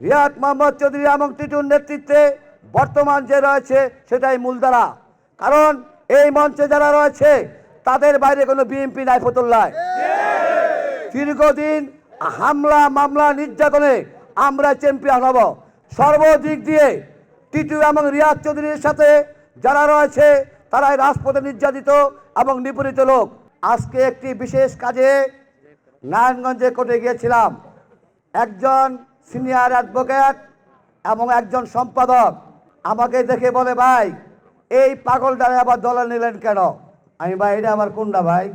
রিয়াদ মোহাম্মদ চৌধুরী এবং টিটুর নেতৃত্বে বর্তমান যে রয়েছে সেটাই মূলধারা। কারণ এই মঞ্চে যারা রয়েছে, তাদের বাইরে কোনো বিএনপি নাই ফতুল্লায়। দীর্ঘদিন হামলা, মামলা, নির্যাতনে আমরা চ্যাম্পিয়ন হব। সর্বদিক দিয়ে টিটু এবং রিয়াজ চৌধুরীর সাথে যারা রয়েছে, তারাই রাজপথে নির্যাতিত এবং নিপীড়িত লোক। আজকে একটি বিশেষ কাজে নারায়ণগঞ্জে কোর্টে গিয়েছিলাম। একজন সিনিয়র অ্যাডভোকেট এবং একজন সম্পাদক, আমাকে দেখে বলে, ভাই, এই পাগলটারে আবার দলে নিলেন কেন? আমি, ভাই, এটা আমার কোনটা ভাই।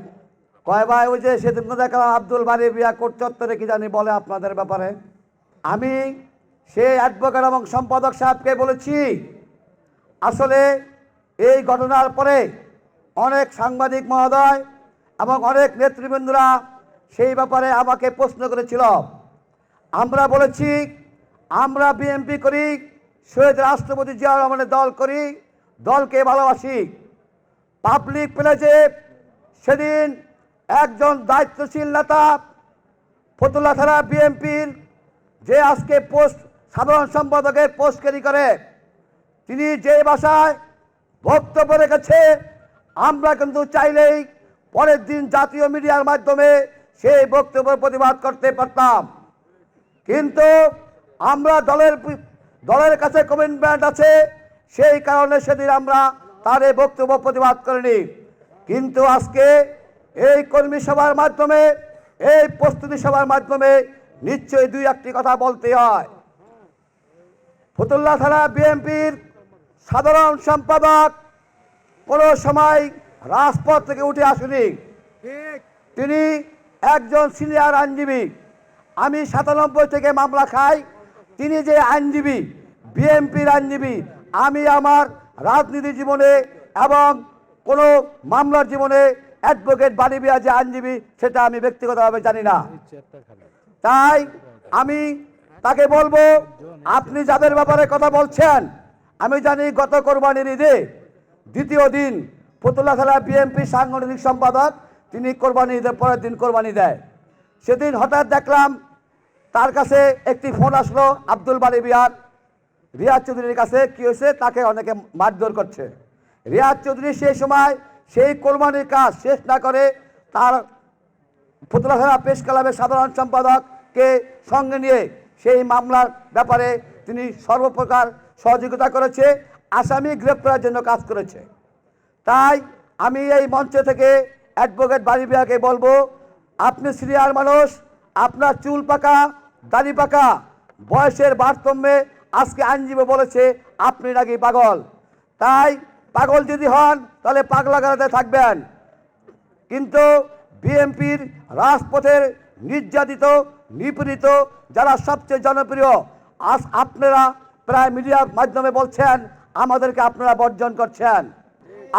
কয়, ভাই, ওই যে সেদিন দেখলাম আব্দুল বাড়ি বিয়া কোর্ট চত্বরে কি জানি বলে আপনাদের ব্যাপারে। আমি সেই অ্যাডভোকেট এবং সম্পাদক সাহেবকে বলেছি, আসলে এই ঘটনার পরে অনেক সাংবাদিক মহোদয় এবং অনেক নেতৃবৃন্দরা সেই ব্যাপারে আমাকে প্রশ্ন করেছিল। আমরা বলেছি, আমরা বিএনপি করি, শহীদ রাষ্ট্রপতি জিয়া রহমানের দল করি, দলকে ভালোবাসি। পাবলিক প্লেসে সেদিন একজন দায়িত্বশীল নেতা, ফতুল্লা থানা বিএনপির যে আজকে পোস্ট, সাধারণ সম্পাদকের পোস্ট ক্যারি করে, তিনি যে ভাষায় বক্তব্য রেখেছে, আমরা কিন্তু চাইলেই পরের দিন জাতীয় মিডিয়ার মাধ্যমে সেই বক্তব্য প্রতিবাদ করতে পারতাম। কিন্তু আমরা দলের দলের কাছে কমিটমেন্ট আছে সেই কারণে সেদিন আমরা তার এই বক্তব্য প্রতিবাদ করিনি। কিন্তু আজকে এই কর্মী সভার মাধ্যমে এই প্রস্তুতি সভার মাধ্যমে নিশ্চয়ই দুই একটি কথা বলতে হয়। ফতুল্লা থানা বিএনপির সাধারণ সম্পাদক কোনো সময় রাজপথ থেকে উঠে আসেনি। তিনি একজন সিনিয়র আইনজীবী। আমি সাতানব্বই থেকে মামলা খাই। তিনি যে আইনজীবী, বিএনপির আইনজীবী, আমি আমার রাজনীতি জীবনে এবং কোনো মামলার জীবনে অ্যাডভোকেট বাড়ি বিয়া যে আইনজীবী, সেটা আমি ব্যক্তিগতভাবে জানি না। তাই আমি তাকে বলব, আপনি যাদের ব্যাপারে কথা বলছেন, আমি জানি গত কোরবানির ঈদে দ্বিতীয় দিন, ফতুল্লা খেলা বিএনপি সাংগঠনিক সম্পাদক, তিনি কোরবানি ঈদের পরের দিন কোরবানি দেয়। সেদিন হঠাৎ দেখলাম তার কাছে একটি ফোন আসলো, আব্দুল বাড়ি বিহার রিয়াজ চৌধুরীর কাছে কি হয়েছে? তাকে অনেকে মারধর করছে। রিয়াজ চৌধুরী সেই সময় সেই কোরবানির কাজ শেষ না করে তার ফতুলাখানা প্রেস ক্লাবের সাধারণ সম্পাদককে সঙ্গে নিয়ে সেই মামলার ব্যাপারে তিনি সর্বপ্রকার সহযোগিতা করেছে, আসামি গ্রেপ্তারের জন্য কাজ করেছে। তাই আমি এই মঞ্চ থেকে অ্যাডভোকেট বাড়ি বিয়াকে বলব আপনি সিরিয়ার মানুষ, আপনার চুল পাকা, দাড়ি পাকা, বয়সের ভারসাম্যে আজকে আইনজীবী বলেছে আপনি নাকি পাগল। তাই পাগল যদি হন, তাহলে পাগলা গালাতে থাকবেন। কিন্তু বিএনপির রাজপথের নির্যাতিত, নিপীড়িত যারা সবচেয়ে জনপ্রিয়, আজ আপনারা প্রায় মিডিয়ার মাধ্যমে বলছেন, আমাদেরকে আপনারা বর্জন করছেন।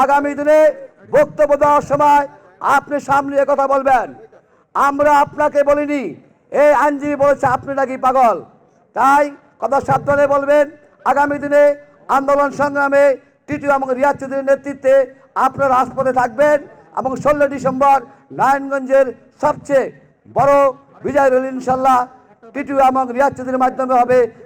আগামী দিনে বক্তব্য দেওয়ার সময় আপনি সামনে কথা বলবেন। আমরা আপনাকে বলিনি, এই আইনজীবী বলেছে আপনি নাকি পাগল। তাই কথা সাবধানে বলবেন, আগামী দিনে আন্দোলন সংগ্রামে টিটু এবং রিয়াজ চৌধুরীর নেতৃত্বে আপনার রাজপথে থাকবেন এবং ষোলো ডিসেম্বর নারায়ণগঞ্জের সবচেয়ে বড় বিজয় রইল ইনশাল্লাহ টিটু এবং রিয়াজ চৌধুরীর মাধ্যমে হবে।